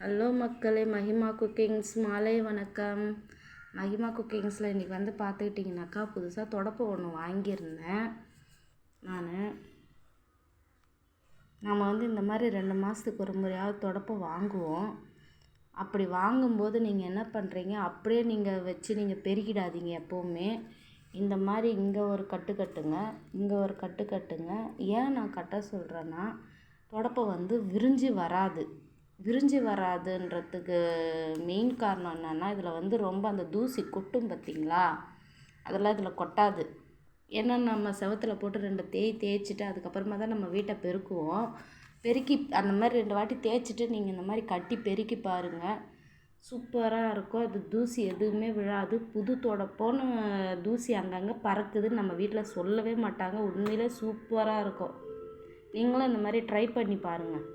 Hello மக்களே Mahima cookings. மாலை வணக்கம். மஹிமா குக்கிங்ஸில் இன்றைக்கி வந்து பார்த்துக்கிட்டிங்கனாக்கா புதுசாக தொடப்பை ஒன்று வாங்கியிருந்தேன். நான். நம்ம வந்து இந்த மாதிரி ரெண்டு மாதத்துக்கு ஒரு முறையாவது தொடப்பை வாங்குவோம். அப்படி வாங்கும்போது நீங்கள் என்ன பண்ணுறீங்க அப்படியே நீங்கள் வச்சு நீங்கள் பெருகிடாதீங்க எப்போவுமே. இந்த மாதிரி இங்கே ஒரு கட்டு கட்டுங்க இங்கே ஒரு கட்டு கட்டுங்க. ஏன் நான் கட்ட சொல்கிறேன்னா தொடப்பை வந்து விரிஞ்சு வராது. விரிஞ்சு வராதுன்றதுக்கு மெயின் காரணம் என்னென்னா இதில் வந்து ரொம்ப அந்த தூசி கொட்டும் பார்த்திங்களா அதெல்லாம் இதில் கொட்டாது. ஏன்னா நம்ம செவத்துல போட்டு ரெண்டு தேய் தேய்ச்சிட்டு அதுக்கப்புறமா தான் நம்ம வீட்டை பெருக்குவோம். பெருக்கி அந்த மாதிரி ரெண்டு வாட்டி தேய்ச்சிட்டு நீங்கள் இந்த மாதிரி கட்டி பெருக்கி பாருங்கள் சூப்பராக இருக்கும். அது தூசி எதுவுமே விழாது. புது தொடப்போன்னு தூசி அங்கங்கே பறக்குதுன்னு நம்ம வீட்டில் சொல்லவே மாட்டாங்க. உண்மையிலே சூப்பராக இருக்கும். நீங்களும் இந்த மாதிரி ட்ரை பண்ணி பாருங்கள்